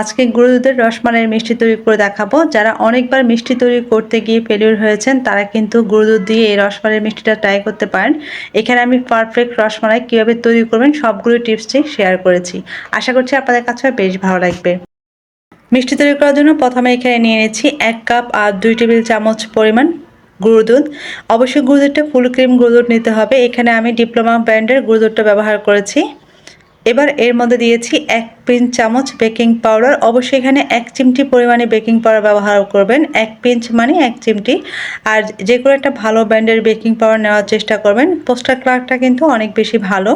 আজকে গুঁড়ো দুধের রসমালাইয়ের মিষ্টি তৈরি করে দেখাবো। যারা অনেকবার মিষ্টি তৈরি করতে গিয়ে ফেলিওর হয়েছেন, তারা কিন্তু গুঁড়ো দুধ দিয়ে এই রসমালাইয়ের মিষ্টিটা ট্রাই করতে পারেন। এখানে আমি পারফেক্ট রসমালাই কীভাবে তৈরি করবেন, সবগুলো টিপসটি শেয়ার করেছি। আশা করছি আপনাদের কাছে বেশ ভালো লাগবে। মিষ্টি তৈরি করার জন্য প্রথমে এখানে নিয়ে নিচ্ছি এক কাপ আর দুই টেবিল চামচ পরিমাণ গুঁড়ো দুধ অবশ্যই গুঁড়ো দুধটা ফুল ক্রিম গুঁড়ো দুধ নিতে হবে। এখানে আমি ডিপ্লোমা ব্র্যান্ডের গুঁড়ো দুধটা ব্যবহার করেছি। এবার এর মধ্যে দিয়েছি এক পিঞ্চ চামচ বেকিং পাউডার। অবশ্যই এখানে এক চিমটি পরিমাণে বেকিং পাউডার ব্যবহার করবেন। এক পিঞ্চ মানে এক চিমটি। আর যে কোনো একটা ভালো ব্র্যান্ডের বেকিং পাউডার নেওয়ার চেষ্টা করবেন। পোস্টার ক্লার্কটা কিন্তু অনেক বেশি ভালো।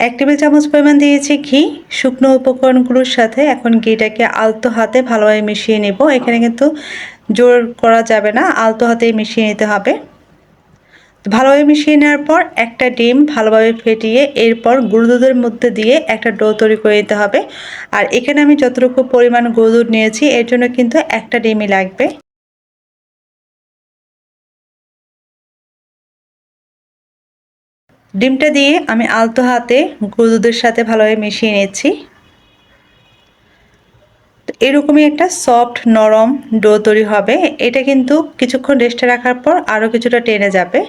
এক টেবিল চামচ পরিমাণ দিয়েছি ঘি। শুকনো উপকরণগুলোর সাথে এখন ঘিটাকে আলতো হাতে ভালোভাবে মিশিয়ে নেব। এখানে কিন্তু জোর করা যাবে না। আলতো হাতেই মিশিয়ে নিতে হবে। ভালোভাবে মিশিয়ে নেওয়ার পর একটা ডিম ভালোভাবে ফেটিয়ে এরপর গুঁড়ো দুধের মধ্যে দিয়ে একটা ডো তৈরি করে নিতে হবে। আর এখানে আমি যতটুকু পরিমাণ গুঁড়ো দুধ নিয়েছি, এর জন্য কিন্তু একটা ডিমই লাগবে। ডিমটা দিয়ে আমি আলতো হাতে গুঁড়ো সাথে ভালোভাবে মিশিয়ে নিচ্ছি। এরকমই একটা সফট নরম ডো তৈরি হবে। এটা কিন্তু কিছুক্ষণ রেস্টে রাখার পর আরও কিছুটা টেনে যাবে।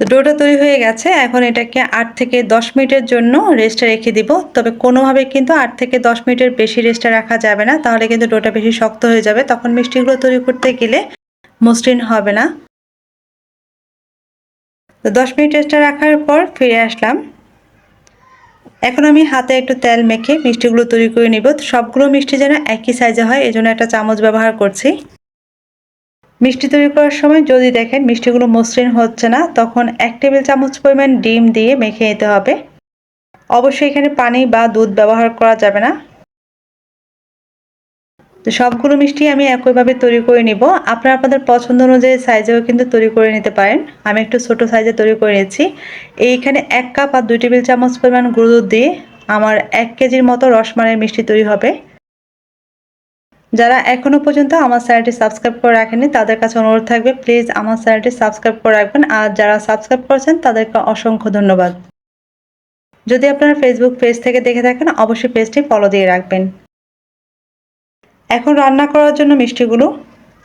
তো ডোটা তৈরি হয়ে গেছে। এখন এটাকে আট থেকে দশ মিনিটের জন্য রেস্টে রেখে দিব। তবে কোনোভাবে কিন্তু আট থেকে দশ মিনিটের বেশি রেস্টে রাখা যাবে না। তাহলে কিন্তু ডোটা বেশি শক্ত হয়ে যাবে। তখন মিষ্টিগুলো তৈরি করতে গেলে মসৃণ হবে না। তো দশ মিনিট রেস্টে রাখার পর ফিরে আসলাম। এখন আমি হাতে একটু তেল মেখে মিষ্টিগুলো তৈরি করে নিব। সবগুলো মিষ্টি যেন একই সাইজে হয়, এজন্য একটা চামচ ব্যবহার করছি। মিষ্টি তৈরি করার সময় যদি দেখেন মিষ্টিগুলো মসৃণ হচ্ছে না, তখন এক টেবিল চামচ পরিমাণ ডিম দিয়ে মেখে নিতে হবে। অবশ্যই এখানে পানি বা দুধ ব্যবহার করা যাবে না। তো সবগুলো মিষ্টি আমি একইভাবে তৈরি করে নিব। আপনারা আপনাদের পছন্দ অনুযায়ী সাইজেও কিন্তু তৈরি করে নিতে পারেন। আমি একটু ছোট সাইজে তৈরি করে নিয়েছি এইখানে এক কাপ আর দুই টেবিল চামচ পরিমাণ গুঁড়ো দিয়ে আমার এক কেজির মতো রসমালাই মিষ্টি তৈরি হবে। যারা এখনও পর্যন্ত আমার চ্যানেলটি সাবস্ক্রাইব করে রাখেনি তাদের কাছে অনুরোধ থাকবে, প্লিজ আমার চ্যানেলটি সাবস্ক্রাইব করে রাখবেন। আর যারা সাবস্ক্রাইব করেছেন, তাদেরকে অসংখ্য ধন্যবাদ। যদি আপনারা ফেসবুক পেজ থেকে দেখে থাকেন, অবশ্যই পেজটি ফলো দিয়ে রাখবেন। এখন রান্না করার জন্য মিষ্টিগুলো।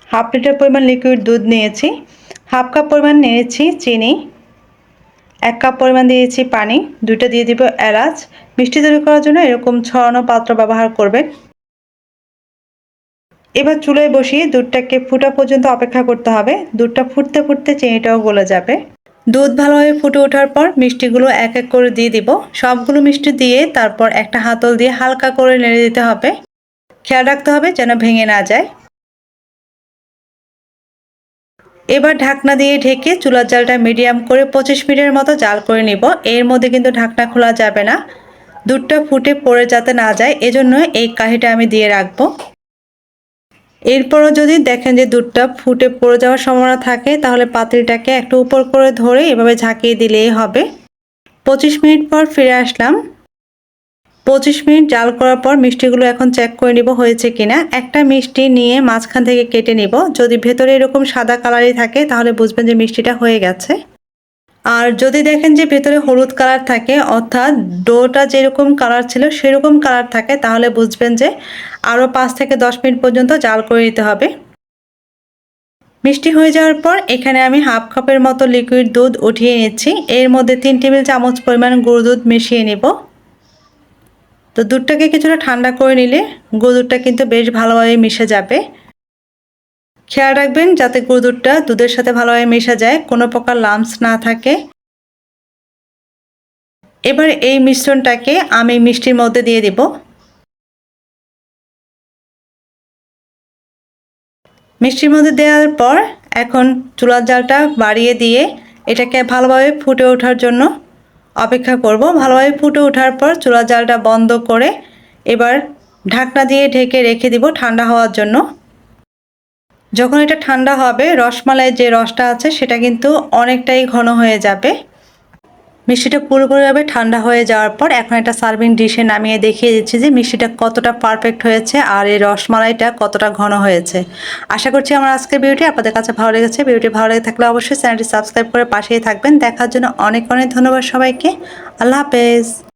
হাফ লিটার পরিমাণ লিকুইড দুধ নিয়েছি। হাফ কাপ পরিমাণ নিয়েছি চিনি। এক কাপ পরিমাণ দিয়েছি পানি। দুইটা দিয়ে দিব এলাচ। মিষ্টি তৈরি করার জন্য এরকম ছড়ানো পাত্র ব্যবহার করবেন। এবার চুলোয় বসিয়ে দুধটাকে ফুটা পর্যন্ত অপেক্ষা করতে হবে। দুধটা ফুটতে ফুটতে চিনিটাও গলে যাবে। দুধ ভালোভাবে ফুটে ওঠার পর মিষ্টিগুলো এক এক করে দিয়ে দিব। সবগুলো মিষ্টি দিয়ে তারপর একটা হাতল দিয়ে হালকা করে নেড়ে দিতে হবে। খেয়াল রাখতে হবে যেন ভেঙে না যায়। এবার ঢাকনা দিয়ে ঢেকে চুলার জালটা মিডিয়াম করে পঁচিশ মিনিটের মতো জাল করে নিব। এর মধ্যে কিন্তু ঢাকনা খোলা যাবে না। দুধটা ফুটে পড়ে যাতে না যায়, এজন্য এই কাহিটা আমি দিয়ে রাখব। এরপরও যদি দেখেন যে দুধটা ফুটে পড়ে যাওয়ার সম্ভাবনা থাকে, তাহলে পাত্রিটাকে একটু উপর করে ধরে এভাবে ঝাঁকিয়ে দিলেই হবে। পঁচিশ মিনিট পর ফিরে আসলাম। পঁচিশ মিনিট জাল করার পর মিষ্টিগুলো এখন চেক করে নিব হয়েছে কিনা। একটা মিষ্টি নিয়ে মাঝখান থেকে কেটে নিব। যদি ভেতরে এরকম সাদা কালারই থাকে, তাহলে বুঝবেন যে মিষ্টিটা হয়ে গেছে। আর যদি দেখেন যে ভেতরে হলুদ কালার থাকে, অর্থাৎ ডোটা যেরকম কালার ছিল সেরকম কালার থাকে, তাহলে বুঝবেন যে আরও পাঁচ থেকে দশ মিনিট পর্যন্ত জাল করে নিতে হবে। মিষ্টি হয়ে যাওয়ার পর এখানে আমি হাফ কাপের মতো লিকুইড দুধ উঠিয়ে নিচ্ছি। এর মধ্যে তিন টেবিল চামচ পরিমাণ গুঁড়ো দুধ মিশিয়ে নেব। তো দুধটাকে কিছুটা ঠান্ডা করে নিলে গুঁড়ো দুধটা কিন্তু বেশ ভালোভাবে মিশে যাবে। খেয়াল রাখবেন যাতে গুঁড়ো দুধটা দুধের সাথে ভালোভাবে মেশা যায়, কোনো প্রকার লামস না থাকে। এবার এই মিশ্রণটাকে আমি মিষ্টির মধ্যে দিয়ে দিব। মিষ্টির মধ্যে দেওয়ার পর এখন চুলার জালটা বাড়িয়ে দিয়ে এটাকে ভালোভাবে ফুটে ওঠার জন্য অপেক্ষা করব। ভালোভাবে ফুটে ওঠার পর চুলার জালটা বন্ধ করে এবার ঢাকনা দিয়ে ঢেকে রেখে দিব ঠান্ডা হওয়ার জন্য। যখন এটা ঠান্ডা হবে, রসমালাইয়ের যে রসটা আছে, সেটা কিন্তু অনেকটাই ঘন হয়ে যাবে। মিষ্টিটা পুরোপুরিভাবে ঠান্ডা হয়ে যাওয়ার পর এখন একটা সার্ভিং ডিশে নামিয়ে দেখিয়ে দিচ্ছি যে মিষ্টিটা কতটা পারফেক্ট হয়েছে আর এই রসমালাইটা কতটা ঘন হয়েছে। আশা করছি আমার আজকের ভিডিওটি আপনাদের কাছে ভালো লেগেছে। ভিডিওটি ভালো লেগে থাকলে অবশ্যই চ্যানেলটি সাবস্ক্রাইব করে পাশেই থাকবেন। দেখার জন্য অনেক অনেক ধন্যবাদ সবাইকে। আল্লাহ হাফেজ।